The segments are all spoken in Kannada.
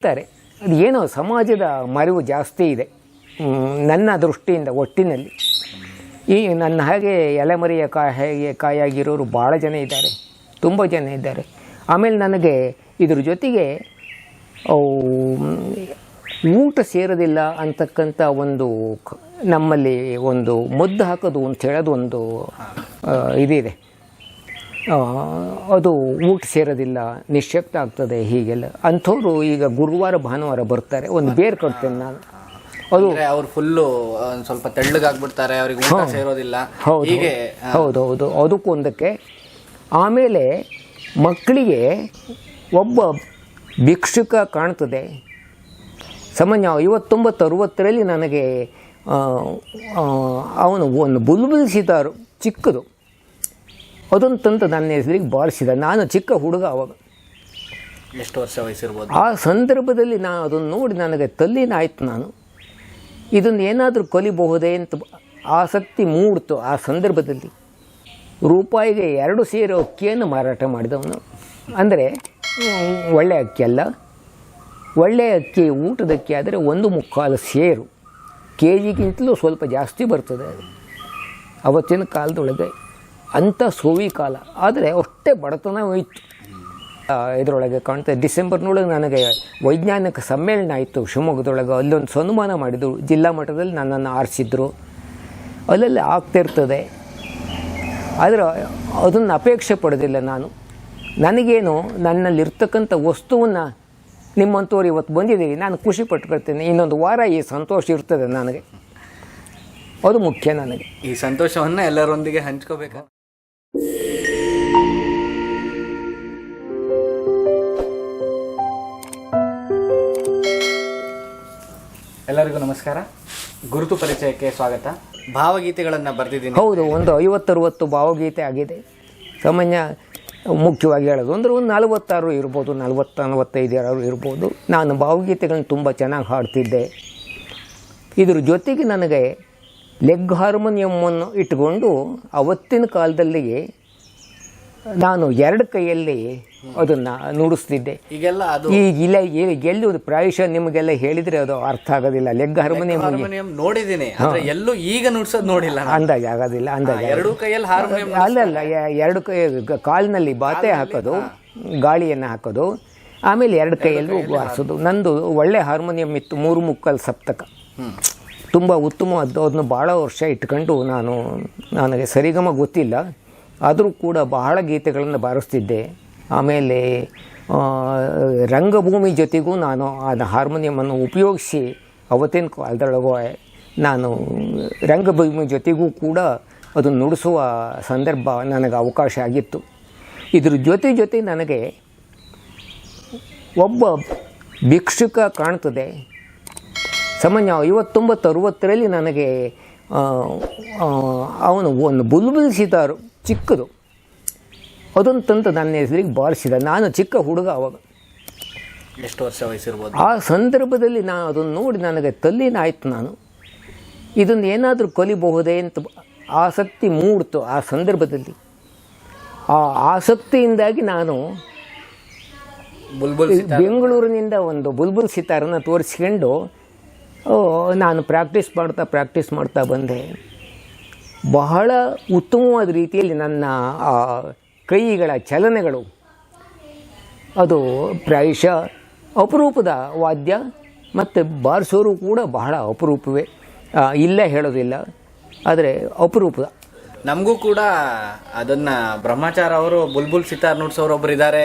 ಇರ್ತಾರೆ. ಅದು ಏನೋ ಸಮಾಜದ ಮರಿವು ಜಾಸ್ತಿ ಇದೆ. ನನ್ನ ದೃಷ್ಟಿಯಿಂದ ಒಟ್ಟಿನಲ್ಲಿ. ಈ ನನ್ನ ಹಾಗೆ ಎಲೆಮರಿಯ ಹಾಗೆ ಕಾಯಾಗಿರೋರು ಭಾಳ ಜನ ಇದ್ದಾರೆ. ತುಂಬ ಜನ ಇದ್ದಾರೆ. ಆಮೇಲೆ ನನಗೆ ಇದ್ರ ಜೊತೆಗೆ ಊಟ ಸೇರೋದಿಲ್ಲ ಅಂತಕ್ಕಂಥ ಒಂದು ನಮ್ಮಲ್ಲಿ ಒಂದು ಮದ್ದು ಹಾಕೋದು ಅಂತ ಹೇಳೋದು ಒಂದು ಇದಿದೆ. ಅದು ಊಟ ಸೇರೋದಿಲ್ಲ ನಿಶ್ಯಕ್ತ ಆಗ್ತದೆ ಹೀಗೆಲ್ಲ. ಅಂಥವ್ರು ಈಗ ಗುರುವಾರ ಭಾನುವಾರ ಬರ್ತಾರೆ. ಒಂದು ಬೇರ್ ಕೊಡ್ತೇನೆ ನಾನು. ಅದು ಅವ್ರು ಫುಲ್ಲು ಸ್ವಲ್ಪ ತೆಳ್ಳಗಾಗ್ಬಿಡ್ತಾರೆ ಅವ್ರಿಗೆ ಊಟ ಸೇರೋದಿಲ್ಲ. ಹೌದು ಹೀಗೆ ಹೌದು ಹೌದು. ಅದಕ್ಕೊಂದಕ್ಕೆ ಆಮೇಲೆ ಮಕ್ಕಳಿಗೆ ಒಬ್ಬ ಭಿಕ್ಷುಕ ಕಾಣ್ತದೆ. ಸಾಮಾನ್ಯ ಐವತ್ತೊಂಬತ್ತು ಅರುವತ್ತರಲ್ಲಿ ನನಗೆ ಅವನು ಒಂದು ಬುಲ್ಬುಲ್ ಸಿತಾರು ಚಿಕ್ಕದು. ಅದನ್ನು ತಂದು ನನ್ನ ಹೆಸರಿಗೆ ಬಾರಿಸಿದ ನಾನು ಚಿಕ್ಕ ಹುಡುಗ ಅವಾಗ. ಎಷ್ಟು ವರ್ಷ ವಯಸ್ಸಿರ್ಬೋದು? ಆ ಸಂದರ್ಭದಲ್ಲಿ ನಾನು ಅದನ್ನು ನೋಡಿ ನನಗೆ ತಲ್ಲಿನಾಯ್ತು ನಾನು. ಇದನ್ನು ಏನಾದರೂ ಕಲಿಬಹುದೇ ಅಂತ ಆಸಕ್ತಿ ಮೂಡ್ತು ಆ ಸಂದರ್ಭದಲ್ಲಿ. ರೂಪಾಯಿಗೆ ಎರಡು ಸೇರು ಅಕ್ಕಿಯನ್ನು ಮಾರಾಟ ಮಾಡಿದವನು. ಅಂದರೆ ಒಳ್ಳೆಯ ಒಳ್ಳೆ ಅಕ್ಕಿ ಅಲ್ಲ. ಒಳ್ಳೆ ಅಕ್ಕಿ ಊಟದ ಅಕ್ಕಿ ಆದರೆ ಒಂದು ಮುಕ್ಕಾಲು ಸೇರು. ಕೆ ಜಿಗಿಂತಲೂ ಸ್ವಲ್ಪ ಜಾಸ್ತಿ ಬರ್ತದೆ ಅದು. ಅವತ್ತಿನ ಕಾಲದೊಳಗೆ ಅಂಥ ಸೋವಿ ಕಾಲ. ಆದರೆ ಅಷ್ಟೇ ಬಡತನ ಹೋಯಿತು. ಇದರೊಳಗೆ ಕಾಣ್ತದೆ ಡಿಸೆಂಬರ್ನೊಳಗೆ ನನಗೆ ವೈಜ್ಞಾನಿಕ ಸಮ್ಮೇಳನ ಆಯಿತು ಶಿವಮೊಗ್ಗದೊಳಗೆ. ಅಲ್ಲೊಂದು ಸನ್ಮಾನ ಮಾಡಿದರು. ಜಿಲ್ಲಾ ಮಟ್ಟದಲ್ಲಿ ನನ್ನನ್ನು ಆರಿಸಿದ್ರು. ಅಲ್ಲೆಲ್ಲ ಆಗ್ತಿರ್ತದೆ ಆದರೆ ಅದನ್ನು ಅಪೇಕ್ಷೆ ಪಡೋದಿಲ್ಲ ನಾನು. ನನಗೇನು, ನನ್ನಲ್ಲಿರ್ತಕ್ಕಂಥ ವಸ್ತುವನ್ನು ನಿಮ್ಮಂಥವ್ರು ಇವತ್ತು ಬಂದಿದ್ದೀವಿ ನಾನು ಖುಷಿ ಪಟ್ಕೊಳ್ತೇನೆ. ಇನ್ನೊಂದು ವಾರ ಈ ಸಂತೋಷ ಇರ್ತದೆ ನನಗೆ. ಅದು ಮುಖ್ಯ ನನಗೆ. ಈ ಸಂತೋಷವನ್ನು ಎಲ್ಲರೊಂದಿಗೆ ಹಂಚ್ಕೋಬೇಕಾ? ಎಲ್ಲರಿಗೂ ನಮಸ್ಕಾರ. ಗುರುತು ಪರಿಚಯಕ್ಕೆ ಸ್ವಾಗತ. ಭಾವಗೀತೆಗಳನ್ನು ಬರೆದಿದ್ದೀನಿ. ಹೌದು, ಒಂದು ಐವತ್ತರವತ್ತು ಭಾವಗೀತೆ ಆಗಿದೆ. ಸಾಮಾನ್ಯ, ಮುಖ್ಯವಾಗಿ ಹೇಳೋದು ಅಂದರೆ ಒಂದು ನಲವತ್ತಾರು ಇರ್ಬೋದು, ನಲವತ್ತು, ನಲವತ್ತೈದು ಯಾರು ಇರ್ಬೋದು. ನಾನು ಭಾವಗೀತೆಗಳನ್ನ ತುಂಬ ಚೆನ್ನಾಗಿ ಹಾಡ್ತಿದ್ದೆ. ಇದ್ರ ಜೊತೆಗೆ ನನಗೆ ಲೆಗ್ ಹಾರ್ಮೋನಿಯಮ್ಮನ್ನು ಇಟ್ಟುಕೊಂಡು ಅವತ್ತಿನ ಕಾಲದಲ್ಲಿ ನಾನು ಎರಡು ಕೈಯಲ್ಲಿ ಅದನ್ನು ನುಡಿಸ್ತಿದ್ದೆ. ಈಗೆಲ್ಲ ಅದು ಈಗ ಇಲ್ಲ ಎಲ್ಲಿ ಪ್ರಾಯಶಃ ನಿಮಗೆಲ್ಲ ಹೇಳಿದರೆ ಅದು ಅರ್ಥ ಆಗೋದಿಲ್ಲ. ಲೆಗ್ ಹಾರ್ಮೋನಿಯಂ ನೋಡಿದ್ದೀನಿ. ಎಲ್ಲೂ ಈಗ ನುಡಿಸೋದು ನೋಡಿಲ್ಲ. ಅಂದಾಜು ಆಗೋದಿಲ್ಲ ಅಂದಾಜು ಎರಡು ಕೈಯಲ್ಲಿ ಹಾರ್ಮೋನಿಯಂ ಅಲ್ಲಲ್ಲ ಎರಡು ಕೈ ಕಾಲಿನಲ್ಲಿ ಬಾತೆ ಹಾಕೋದು ಗಾಳಿಯನ್ನು ಹಾಕೋದು ಆಮೇಲೆ ಎರಡು ಕೈಯಲ್ಲೂ ಬಾರಿಸೋದು ನಂದು ಒಳ್ಳೆ ಹಾರ್ಮೋನಿಯಂ ಇತ್ತು ಮೂರು ಮುಕ್ಕಲ್ ಸಪ್ತಕ. ತುಂಬ ಉತ್ತಮವಾದ್ದು ಅದನ್ನು ಭಾಳ ವರ್ಷ ಇಟ್ಕೊಂಡು ನಾನು ನನಗೆ ಸರಿಗಮ ಗೊತ್ತಿಲ್ಲ. ಆದರೂ ಕೂಡ ಬಹಳ ಗೀತೆಗಳನ್ನು ಬಾರಿಸ್ತಿದ್ದೆ. ಆಮೇಲೆ ರಂಗಭೂಮಿ ಜೊತೆಗೂ ನಾನು ಆ ಹಾರ್ಮೋನಿಯಮನ್ನು ಉಪಯೋಗಿಸಿ ಅವತ್ತಿನ ಕಾಲದೊಳಗೆ, ನಾನು ರಂಗಭೂಮಿ ಜೊತೆಗೂ ಕೂಡ ಅದನ್ನು ನುಡಿಸುವ ಸಂದರ್ಭ ನನಗೆ ಅವಕಾಶ ಆಗಿತ್ತು. ಇದ್ರ ಜೊತೆ ಜೊತೆ ನನಗೆ ಒಬ್ಬ ಭಿಕ್ಷುಕ ಕಾಣ್ತದೆ. ಸಾಮಾನ್ಯ ಐವತ್ತೊಂಬತ್ತು ಅರುವತ್ತರಲ್ಲಿ ನನಗೆ ಅವನು ಒಂದು ಬುಲ್ಬುಲ್ ಸಿತಾರು ಚಿಕ್ಕದು. ಅದೊಂದು ತಂತು ನನ್ನ ಹೆಸರಿಗೆ ಬಾರಿಸಿದ. ನಾನು ಚಿಕ್ಕ ಹುಡುಗ ಅವಾಗ. ಎಷ್ಟು ವರ್ಷ ವಯಸ್ಸಿರ್ಬೋದು? ಆ ಸಂದರ್ಭದಲ್ಲಿ ನಾನು ಅದನ್ನು ನೋಡಿ ನನಗೆ ತಲ್ಲಿನ ಆಯ್ತು ನಾನು. ಇದನ್ನು ಏನಾದರೂ ಕಲಿಬಹುದೇ ಅಂತ ಆಸಕ್ತಿ ಮೂಡ್ತು ಆ ಸಂದರ್ಭದಲ್ಲಿ. ಆ ಆಸಕ್ತಿಯಿಂದಾಗಿ ನಾನು ಬುಲ್ಬುಲ್ ಬೆಂಗಳೂರಿನಿಂದ ಒಂದು ಬುಲ್ಬುಲ್ ಸಿತಾರನ್ನು ತೋರಿಸ್ಕೊಂಡು ನಾನು ಪ್ರಾಕ್ಟೀಸ್ ಮಾಡ್ತಾ ಪ್ರಾಕ್ಟೀಸ್ ಮಾಡ್ತಾ ಬಂದೆ. ಬಹಳ ಉತ್ತಮವಾದ ರೀತಿಯಲ್ಲಿ ನನ್ನ ಕೈಗಳ ಚಲನೆಗಳು. ಅದು ಪ್ರಾಯಶಃ ಅಪರೂಪದ ವಾದ್ಯ ಮತ್ತು ಬಾರಿಸೋರು ಕೂಡ ಬಹಳ ಅಪರೂಪವೇ. ಇಲ್ಲ ಹೇಳೋದಿಲ್ಲ, ಆದರೆ ಅಪರೂಪದ. ನಮಗೂ ಕೂಡ ಅದನ್ನು ಬ್ರಹ್ಮಚಾರ ಅವರು, ಬುಲ್ಬುಲ್ ಸಿತಾರ್ ನುಡ್ಸೋರು ಒಬ್ಬರಿದ್ದಾರೆ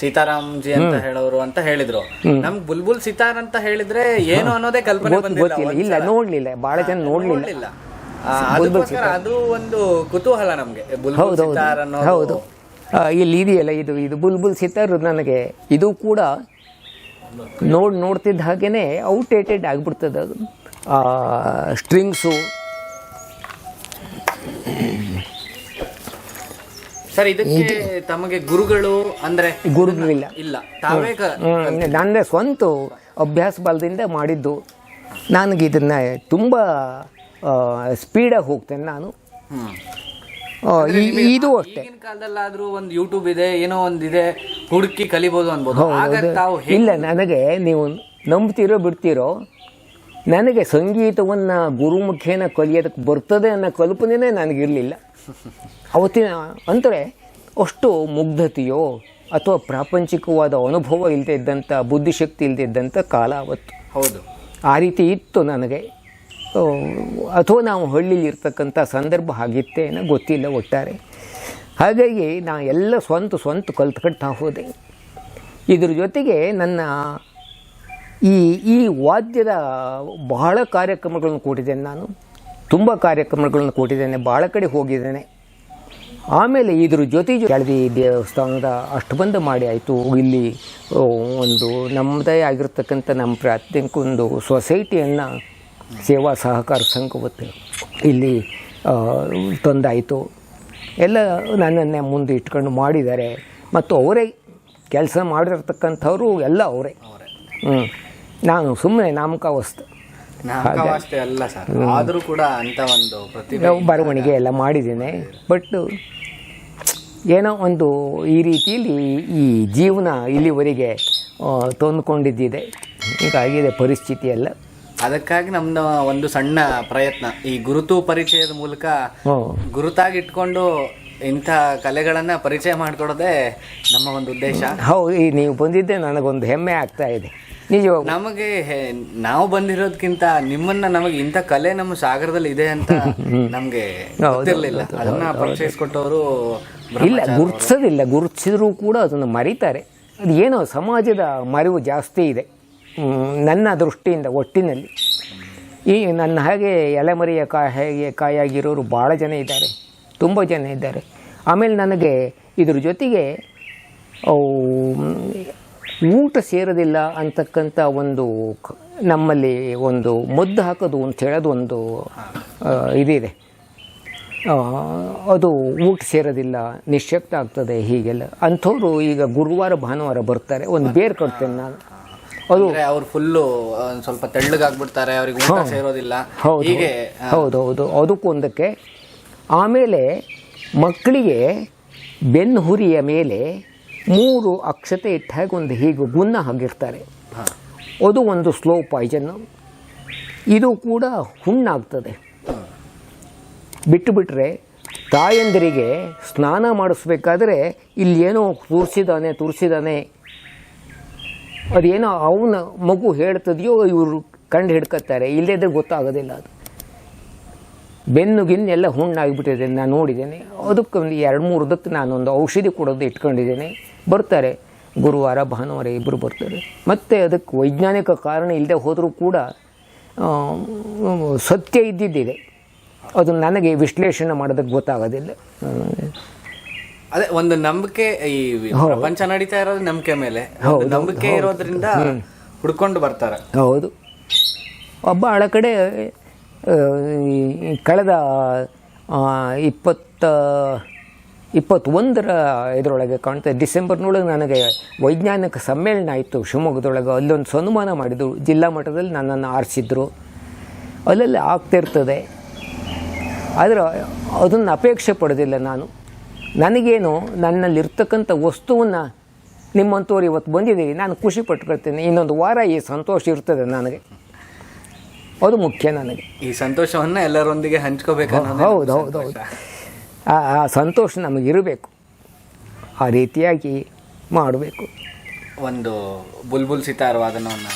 ಸೀತಾರಾಮ್ ಜಿ ಅಂತ ಹೇಳೋರು ಅಂತ ಹೇಳಿದ್ರು. ನಮ್ಗ್ ಬುಲ್ಬುಲ್ ಸಿತಾರ್ ಅಂತ ಹೇಳಿದ್ರೆ ಏನು ಅನ್ನೋದೇ ಕಲ್ಪನೆ ಗೊತ್ತಿಲ್ಲ. ಇಲ್ಲ ನೋಡ್ಲಿಲ್ಲ. ಬಹಳ ಜನ ನೋಡಲಿಲ್ಲ. ಅದಕ್ಕೋಸ್ಕರ ಅದು ಒಂದು ಕುತೂಹಲ ನಮ್ಗೆ. ಬುಲ್ಬುಲ್ ಸಿತಾರ್ ಅನ್ನೋದು ಹೌದು. ಇಲ್ಲಿ ಇದೆಯಲ್ಲ ಇದು ಇದು ಬುಲ್ಬುಲ್ ಸಿತಾರ್ ನನಗೆ ಇದು ಕೂಡ ನೋಡ್ ನೋಡ್ತಿದ್ದ ಹಾಗೇನೆ ಔಟ್ಡೇಟೆಡ್ ಆಗಿಬಿಡ್ತದೆ ಅದು. ಸ್ಟ್ರಿಂಗ್ಸು ಸರ್ ಇದಕ್ಕೆ ತಮಗೆ ಗುರುಗಳು ಅಂದ್ರೆ ಗುರುಗಳಿಲ್ಲ. ಇಲ್ಲ. ತಾವೇ ಕ- ನನ್ನ ಸ್ವಂತ ಅಭ್ಯಾಸ ಬಲದಿಂದ ಮಾಡಿದ್ದು. ನನಗೆ ಇದನ್ನ ತುಂಬ ಸ್ಪೀಡಾಗಿ ಹೋಗ್ತೇನೆ ನಾನು. ಹ್ಮ್. ಆ, ಈ- ಇದು ಅಷ್ಟೇ. ಈಗಿನ ಕಾಲದಲ್ಲಾದ್ರೂ ಒಂದು ಯೂಟ್ಯೂಬ್ ಇದೆ ಏನೋ ಒಂದಿದೆ ಹುಡುಕಿ ಕಲಿಬಹುದು ಅನ್ಬೋದು. ಆಗ ತಾವು ಹೇಗೆ ಇಲ್ಲ ನನಗೆ ನೀವು ನಂಬ್ತಿರೋ ಬಿಡ್ತೀರೋ ನನಗೆ ಸಂಗೀತವನ್ನು ಗುರುಮುಖೇನ ಕಲಿಯೋದಕ್ಕೆ ಬರ್ತದೆ ಅನ್ನೋ ಕಲ್ಪನೆನೇ ನನಗಿರಲಿಲ್ಲ. ಅವತ್ತಿನ ಅಂದರೆ ಅಷ್ಟು ಮುಗ್ಧತೆಯೋ ಅಥವಾ ಪ್ರಾಪಂಚಿಕವಾದ ಅನುಭವ ಇಲ್ಲದೆ ಇದ್ದಂಥ ಬುದ್ಧಿಶಕ್ತಿ ಇಲ್ಲದೆ ಇದ್ದಂಥ ಕಾಲ ಅವತ್ತು. ಹೌದು. ಆ ರೀತಿ ಇತ್ತು ನನಗೆ. ಅಥವಾ ನಾವು ಹಳ್ಳಿಲಿ ಇರ್ತಕ್ಕಂಥ ಸಂದರ್ಭ ಆಗಿತ್ತೇನೋ ಗೊತ್ತಿಲ್ಲ ಒಟ್ಟಾರೆ. ಹಾಗಾಗಿ ನಾ ಎಲ್ಲ ಸ್ವಂತ ಸ್ವಂತ ಕಲ್ತ್ಕೊಳ್ತಾ ಹೋದೆ. ಇದ್ರ ಜೊತೆಗೆ ನನ್ನ ಈ ಈ ವಾದ್ಯದ ಬಹಳ ಕಾರ್ಯಕ್ರಮಗಳನ್ನು ಕೊಟ್ಟಿದ್ದೇನೆ ನಾನು. ತುಂಬ ಕಾರ್ಯಕ್ರಮಗಳನ್ನು ಕೊಟ್ಟಿದ್ದೇನೆ. ಭಾಳ ಕಡೆ ಹೋಗಿದ್ದೇನೆ. ಆಮೇಲೆ ಇದ್ರ ಜೊತೆ ಕೆಳದಿ ದೇವಸ್ಥಾನದ ಅಷ್ಟಬಂಧ ಮಾಡಿ ಆಯಿತು. ಇಲ್ಲಿ ಒಂದು ನಮ್ಮದೇ ಆಗಿರ್ತಕ್ಕಂಥ ನಮ್ಮ ಪ್ರಾಥಮಿಕ ಒಂದು ಸೊಸೈಟಿಯನ್ನು ಸೇವಾ ಸಹಕಾರ ಸಂಘವತ್ತು ಇಲ್ಲಿ ತಂದಾಯಿತು. ಎಲ್ಲ ನನ್ನನ್ನೇ ಮುಂದೆ ಇಟ್ಕೊಂಡು ಮಾಡಿದ್ದಾರೆ. ಮತ್ತು ಅವರೇ ಕೆಲಸ ಮಾಡಿರ್ತಕ್ಕಂಥವ್ರು ಎಲ್ಲ ಅವರೇ. ಹ್ಞೂ ನಾನು ಸುಮ್ಮನೆ ನಾಮಕಾವಸ್ತು. ಅಷ್ಟೇ ಅಲ್ಲ ಸರ್. ಆದರೂ ಕೂಡ ಅಂತ ಒಂದು ಪ್ರತಿಭೆ ಬರವಣಿಗೆ ಎಲ್ಲ ಮಾಡಿದ್ದೇನೆ. ಬಟ್ ಏನೋ ಒಂದು ಈ ರೀತಿಯಲ್ಲಿ ಈ ಜೀವನ ಇಲ್ಲಿವರೆಗೆ ತಂದುಕೊಂಡಿದ್ದಿದೆ. ಹೀಗಾಗಿದೆ ಪರಿಸ್ಥಿತಿ ಎಲ್ಲ. ಅದಕ್ಕಾಗಿ ನಮ್ದು ಒಂದು ಸಣ್ಣ ಪ್ರಯತ್ನ. ಈ ಗುರುತು ಪರಿಚಯದ ಮೂಲಕ ಗುರುತಾಗಿ ಇಟ್ಕೊಂಡು ಇಂಥ ಕಲೆಗಳನ್ನು ಪರಿಚಯ ಮಾಡಿಕೊಡೋದೇ ನಮ್ಮ ಒಂದು ಉದ್ದೇಶ. ಹೌದು ನೀವು ಬಂದಿದ್ದೆ ನನಗೊಂದು ಹೆಮ್ಮೆ ಆಗ್ತಾ ಇದೆ. ನಿಜವಾಗ ನಮಗೆ ನಾವು ಬಂದಿರೋದಕ್ಕಿಂತ ನಿಮ್ಮನ್ನ ನಮಗೆ ಇಂಥ ಕಲೆ ನಮ್ಮ ಸಾಗರದಲ್ಲಿ ಇದೆ ಅಂತ ನಮ್ಗೆ ಗೊತ್ತಿರಲಿಲ್ಲ. ಅದನ್ನ ಪರಿಚಯಿಸ್ಕೊಟ್ಟವರು ಇಲ್ಲ ಗುರುತಿಸೋದಿಲ್ಲ. ಗುರುತಿಸಿದ್ರೂ ಕೂಡ ಅದನ್ನು ಮರೀತಾರೆ. ಅದು ಏನೋ ಸಮಾಜದ ಮರಿವು ಜಾಸ್ತಿ ಇದೆ. ನನ್ನ ದೃಷ್ಟಿಯಿಂದ ಒಟ್ಟಿನಲ್ಲಿ. ಈ ನನ್ನ ಹಾಗೆ ಎಲೆಮರಿಯ ಕಾಯಿ ಹೇಗೆ ಕಾಯಾಗಿರೋರು ಭಾಳ ಜನ ಇದ್ದಾರೆ. ತುಂಬ ಜನ ಇದ್ದಾರೆ. ಆಮೇಲೆ ನನಗೆ ಇದ್ರ ಜೊತೆಗೆ ಅವು, ಊಟ ಸೇರೋದಿಲ್ಲ ಅಂತಕ್ಕಂಥ ಒಂದು ನಮ್ಮಲ್ಲಿ ಒಂದು ಮದ್ದು ಹಾಕೋದು ಅಂತ ಹೇಳೋದು ಒಂದು ಇದಿದೆ. ಅದು ಊಟ ಸೇರೋದಿಲ್ಲ ನಿಶ್ಚಕ್ತ ಆಗ್ತದೆ ಹೀಗೆಲ್ಲ. ಅಂಥವ್ರು ಈಗ ಗುರುವಾರ ಭಾನುವಾರ ಬರ್ತಾರೆ. ಒಂದು ಬೇರ್ ಕೊಡ್ತೇನೆ ನಾನು. ಅದು ಅವ್ರು ಫುಲ್ಲು ಸ್ವಲ್ಪ ತೆಳ್ಳಗಾಗ್ಬಿಡ್ತಾರೆ ಅವ್ರಿಗೆ ಊಟ ಸೇರೋದಿಲ್ಲ. ಹೌದು. ಹೀಗೆ ಹೌದು ಹೌದು. ಅದಕ್ಕೊಂದಕ್ಕೆ ಆಮೇಲೆ ಮಕ್ಕಳಿಗೆ ಬೆನ್ನು ಹುರಿಯ ಮೇಲೆ ಮೂರು ಅಕ್ಷತೆ ಇಟ್ಟ ಹಾಗೆ ಒಂದು ಹೀಗೆ ಗುನ್ನ ಹಾಗಿರ್ತಾರೆ. ಅದು ಒಂದು ಸ್ಲೋ ಪಾಯ್ಸನ್ನು ಇದು ಕೂಡ ಹುಣ್ಣಾಗ್ತದೆ. ಬಿಟ್ಟು ಬಿಟ್ಟರೆ ತಾಯಂದಿರಿಗೆ ಸ್ನಾನ ಮಾಡಿಸ್ಬೇಕಾದ್ರೆ ಇಲ್ಲಿ ಏನೋ ತುರ್ಸಿದಾನೆ. ತುರ್ಸಿದಾನೆ ಅದೇನೋ ಅವನ ಮಗು ಹೇಳ್ತದೆಯೋ ಇವರು ಕಂಡು ಹಿಡ್ಕೊತಾರೆ ಇಲ್ಲದ್ರೆ ಗೊತ್ತಾಗೋದಿಲ್ಲ ಅದು. ಬೆನ್ನು ಗಿನ್ನೆಲ್ಲ ಹುಣ್ಣಾಗಿಬಿಟ್ಟಿದೆ. ನಾನು ನೋಡಿದ್ದೇನೆ. ಅದಕ್ಕೆ ಒಂದು ಎರಡು ಮೂರು ನಾನು ಒಂದು ಔಷಧಿ ಕೊಡೋದು ಇಟ್ಕೊಂಡಿದ್ದೇನೆ. ಬರ್ತಾರೆ. ಗುರುವಾರ ಭಾನುವಾರ ಇಬ್ಬರು ಬರ್ತಾರೆ. ಮತ್ತು ಅದಕ್ಕೆ ವೈಜ್ಞಾನಿಕ ಕಾರಣ ಇಲ್ಲದೆ ಹೋದರೂ ಕೂಡ ಸತ್ಯ ಇದ್ದಿದ್ದಿದೆ. ಅದು ನನಗೆ ವಿಶ್ಲೇಷಣೆ ಮಾಡೋದಕ್ಕೆ ಗೊತ್ತಾಗೋದಿಲ್ಲ. ಅದೇ ಒಂದು ನಂಬಿಕೆ ಈ ಪ್ರಪಂಚ ನಡೀತಾ ಇರೋದು ನಂಬಿಕೆ ಮೇಲೆ. ನಂಬಿಕೆ ಇರೋದ್ರಿಂದ ಹುಡ್ಕೊಂಡು ಬರ್ತಾರೆ. ಹೌದು. ಒಬ್ಬ ಹಳ ಕಡೆ ಕಳೆದ ಇಪ್ಪತ್ತ ಇಪ್ಪತ್ತೊಂದರ ಇದರೊಳಗೆ ಕಾಣ್ತದೆ. ಡಿಸೆಂಬರ್ನೊಳಗೆ ನನಗೆ ವೈಜ್ಞಾನಿಕ ಸಮ್ಮೇಳನ ಆಯಿತು ಶಿವಮೊಗ್ಗದೊಳಗೆ. ಅಲ್ಲೊಂದು ಸನ್ಮಾನ ಮಾಡಿದರು. ಜಿಲ್ಲಾ ಮಟ್ಟದಲ್ಲಿ ನನ್ನನ್ನು ಆರಿಸಿದ್ರು. ಅಲ್ಲಲ್ಲಿ ಆಗ್ತಿರ್ತದೆ ಆದರೆ ಅದನ್ನು ಅಪೇಕ್ಷೆ ಪಡೋದಿಲ್ಲ ನಾನು. ನನಗೇನು ನನ್ನಲ್ಲಿರ್ತಕ್ಕಂಥ ವಸ್ತುವನ್ನು ನಿಮ್ಮಂಥವ್ರು ಇವತ್ತು ಬಂದಿದ್ದೀವಿ ನಾನು ಖುಷಿ ಪಟ್ಕೊಳ್ತೇನೆ. ಇನ್ನೊಂದು ವಾರ ಈ ಸಂತೋಷ ಇರ್ತದೆ ನನಗೆ. ಅದು ಮುಖ್ಯ ನನಗೆ. ಈ ಸಂತೋಷವನ್ನು ಎಲ್ಲರೊಂದಿಗೆ ಹಂಚ್ಕೋಬೇಕು ಹೌದು ಹೌದು ಹೌದು. ಆ ಆ ಸಂತೋಷ ನಮಗಿರಬೇಕು ಆ ರೀತಿಯಾಗಿ ಮಾಡಬೇಕು. ಒಂದು ಬುಲ್ಬುಲ್ ಸಿತಾರ್ ವಾದನವನ್ನ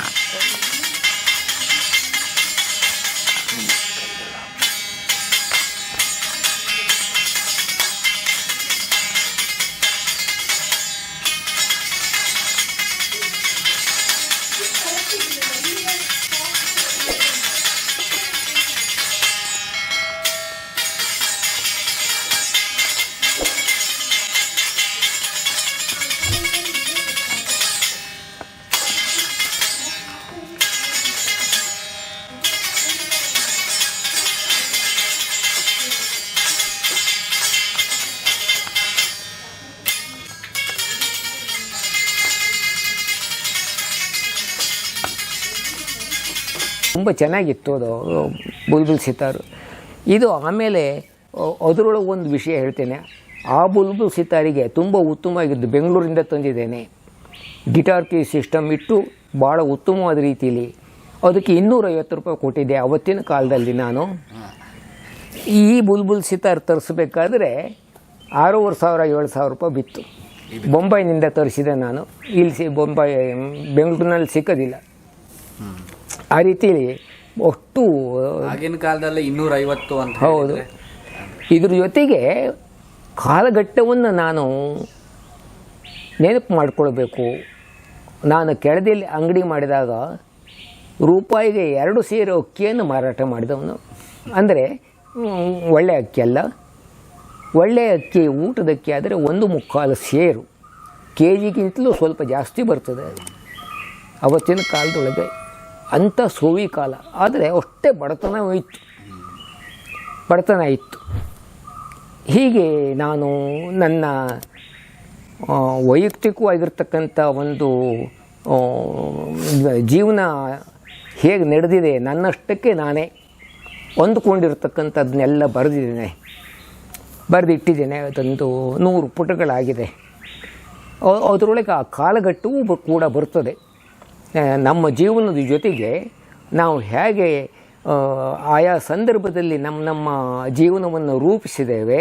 ತುಂಬ ಚೆನ್ನಾಗಿತ್ತು ಅದು ಬುಲ್ಬುಲ್ ಸಿತಾರು. ಇದು ಆಮೇಲೆ ಅದರೊಳಗೆ ಒಂದು ವಿಷಯ ಹೇಳ್ತೇನೆ. ಆ ಬುಲ್ಬುಲ್ ಸಿತಾರಿಗೆ ತುಂಬ ಉತ್ತಮವಾಗಿದ್ದು ಬೆಂಗಳೂರಿಂದ ತಂದಿದ್ದೇನೆ. ಗಿಟಾರ್ ಕೀ ಸಿಸ್ಟಮ್ ಇಟ್ಟು ಭಾಳ ಉತ್ತಮವಾದ ರೀತಿಯಲ್ಲಿ ಅದಕ್ಕೆ ಇನ್ನೂರೈವತ್ತು ರೂಪಾಯಿ ಕೊಟ್ಟಿದ್ದೆ ಅವತ್ತಿನ ಕಾಲದಲ್ಲಿ ನಾನು. ಈ ಬುಲ್ಬುಲ್ ಸಿತಾರ್ ತರಿಸ್ಬೇಕಾದ್ರೆ ಆರೂವರೆ ಸಾವಿರ, ಏಳು ಸಾವಿರ ರೂಪಾಯಿ ಬಿತ್ತು. ಬೊಂಬೈನಿಂದ ತರಿಸಿದೆ ನಾನು. ಇಲ್ಲಿ ಸಿ, ಬೊಂಬೈ, ಬೆಂಗಳೂರಿನಲ್ಲಿ ಸಿಕ್ಕೋದಿಲ್ಲ ಆ ರೀತಿಯಲ್ಲಿ ಒಟ್ಟು ಆಗಿನ ಕಾಲದಲ್ಲಿ ಇನ್ನೂರ ಐವತ್ತು ಅಂತ ಹೌದು. ಇದ್ರ ಜೊತೆಗೆ ಕಾಲಘಟ್ಟವನ್ನು ನಾನು ನೆನಪು ಮಾಡಿಕೊಳ್ಬೇಕು. ನಾನು ಕೆಳದಲ್ಲಿ ಅಂಗಡಿ ಮಾಡಿದಾಗ ರೂಪಾಯಿಗೆ ಎರಡು ಸೇರು ಅಕ್ಕಿಯನ್ನು ಮಾರಾಟ ಮಾಡಿದವನು. ಅಂದರೆ ಒಳ್ಳೆಯ ಒಳ್ಳೆ ಅಕ್ಕಿ ಅಲ್ಲ. ಒಳ್ಳೆಯ ಅಕ್ಕಿ ಊಟದ ಅಕ್ಕಿ ಆದರೆ ಒಂದು ಮುಕ್ಕಾಲು ಸೇರು. ಕೆ ಜಿಗಿಂತಲೂ ಸ್ವಲ್ಪ ಜಾಸ್ತಿ ಬರ್ತದೆ ಅವತ್ತಿನ ಕಾಲದೊಳಗೆ. ಅಂಥ ಸೋವಿ ಕಾಲ. ಆದರೆ ಅಷ್ಟೇ ಬಡತನ ಇತ್ತು. ಬಡತನ ಇತ್ತು. ಹೀಗೆ ನಾನು ನನ್ನ ವೈಯಕ್ತಿಕವಾಗಿರ್ತಕ್ಕಂಥ ಒಂದು ಜೀವನ ಹೇಗೆ ನಡೆದಿದೆ ನನ್ನಷ್ಟಕ್ಕೆ ನಾನೇ ಹೊಂದ್ಕೊಂಡಿರ್ತಕ್ಕಂಥದ್ದನ್ನೆಲ್ಲ ಬರೆದಿದ್ದೇನೆ. ಬರೆದಿಟ್ಟಿದ್ದೇನೆ. ಅದೊಂದು ನೂರು ಪುಟಗಳಾಗಿದೆ. ಅದರೊಳಗೆ ಆ ಕಾಲಘಟ್ಟವೂ ಕೂಡ ಬರ್ತದೆ. ನಮ್ಮ ಜೀವನದ ಜೊತೆಗೆ ನಾವು ಹೇಗೆ ಆಯಾ ಸಂದರ್ಭದಲ್ಲಿ ನಮ್ಮ ನಮ್ಮ ಜೀವನವನ್ನು ರೂಪಿಸಿದ್ದೇವೆ,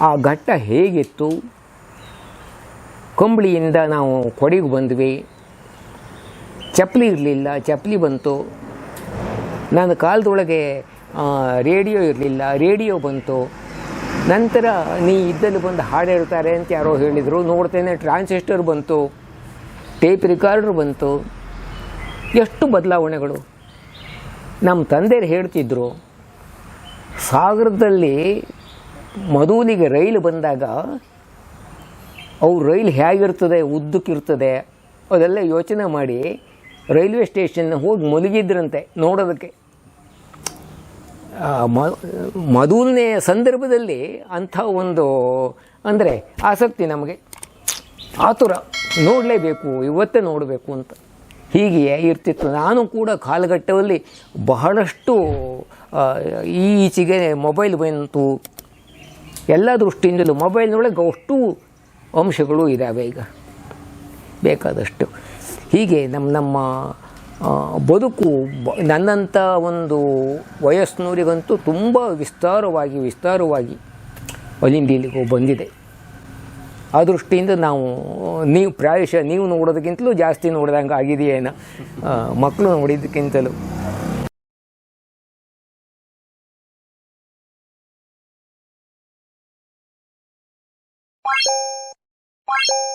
ಆ ಘಟ್ಟ ಹೇಗಿತ್ತು? ಕಂಬಳಿಯಿಂದ ನಾವು ಕೊಡಿಗೆ ಬಂದ್ವಿ. ಚಪ್ಪಲಿ ಇರಲಿಲ್ಲ, ಚಪ್ಪಲಿ ಬಂತು. ನನ್ನ ಕಾಲದೊಳಗೆ ರೇಡಿಯೋ ಇರಲಿಲ್ಲ, ರೇಡಿಯೋ ಬಂತು. ನಂತರ ನೀ ಇದ್ದಲ್ಲಿ ಬಂದು ಹಾಡು ಹೇಳ್ತಾರೆ ಅಂತ ಯಾರೋ ಹೇಳಿದರು. ನೋಡ್ತೇನೆ, ಟ್ರಾನ್ಸಿಸ್ಟರ್ ಬಂತು. ಟೇಪ್ ರಿಕಾರ್ಡರ್ ಬಂತು. ಎಷ್ಟು ಬದಲಾವಣೆಗಳು. ನಮ್ಮ ತಂದೆಯರು ಹೇಳ್ತಿದ್ರು, ಸಾಗರದಲ್ಲಿ ಮದುವಿಗೆ ರೈಲು ಬಂದಾಗ ಅವ್ರು ರೈಲು ಹೇಗಿರ್ತದೆ, ಉದ್ದಕ್ಕಿರ್ತದೆ, ಅದೆಲ್ಲ ಯೋಚನೆ ಮಾಡಿ ರೈಲ್ವೆ ಸ್ಟೇಷನ್ ಹೋಗಿ ಮಲಗಿದ್ರಂತೆ ನೋಡೋದಕ್ಕೆ. ಮ ಮೊದಲನೇ ಸಂದರ್ಭದಲ್ಲಿ ಅಂಥ ಒಂದು, ಅಂದರೆ ಆಸಕ್ತಿ ನಮಗೆ. ಆತುರ ನೋಡಲೇಬೇಕು, ಇವತ್ತೇ ನೋಡಬೇಕು ಅಂತ. ಹೀಗೆ ಇರ್ತಿತ್ತು. ನಾನು ಕೂಡ ಕಾಲಘಟ್ಟದಲ್ಲಿ ಬಹಳಷ್ಟು ಈಚೆಗೆ ಮೊಬೈಲ್ ಬಂತು. ಎಲ್ಲ ದೃಷ್ಟಿಯಿಂದಲೂ ಮೊಬೈಲ್ನೊಳಗೆ ಅಷ್ಟು ಅಂಶಗಳು ಇದ್ದಾವೆ ಈಗ. ಬೇಕಾದಷ್ಟು. ಹೀಗೆ ನಮ್ಮ ನಮ್ಮ ಬದುಕು ಬ ನನ್ನಂಥ ಒಂದು ವಯಸ್ಸಿನವರಿಗಂತೂ ತುಂಬ ವಿಸ್ತಾರವಾಗಿ ವಿಸ್ತಾರವಾಗಿ ಅಲ್ಲಿಂದ ಇಲ್ಲಿಗೂ ಬಂದಿದೆ. ಆ ದೃಷ್ಟಿಯಿಂದ ನಾವು ನೀವು ಪ್ರಾಯಶಃ ನೀವು ನೋಡೋದಕ್ಕಿಂತಲೂ ಜಾಸ್ತಿ ನೋಡಿದಂಗೆ ಆಗಿದೆಯೇನ ಮಕ್ಕಳು ನೋಡಿದ್ದಕ್ಕಿಂತಲೂ Bye.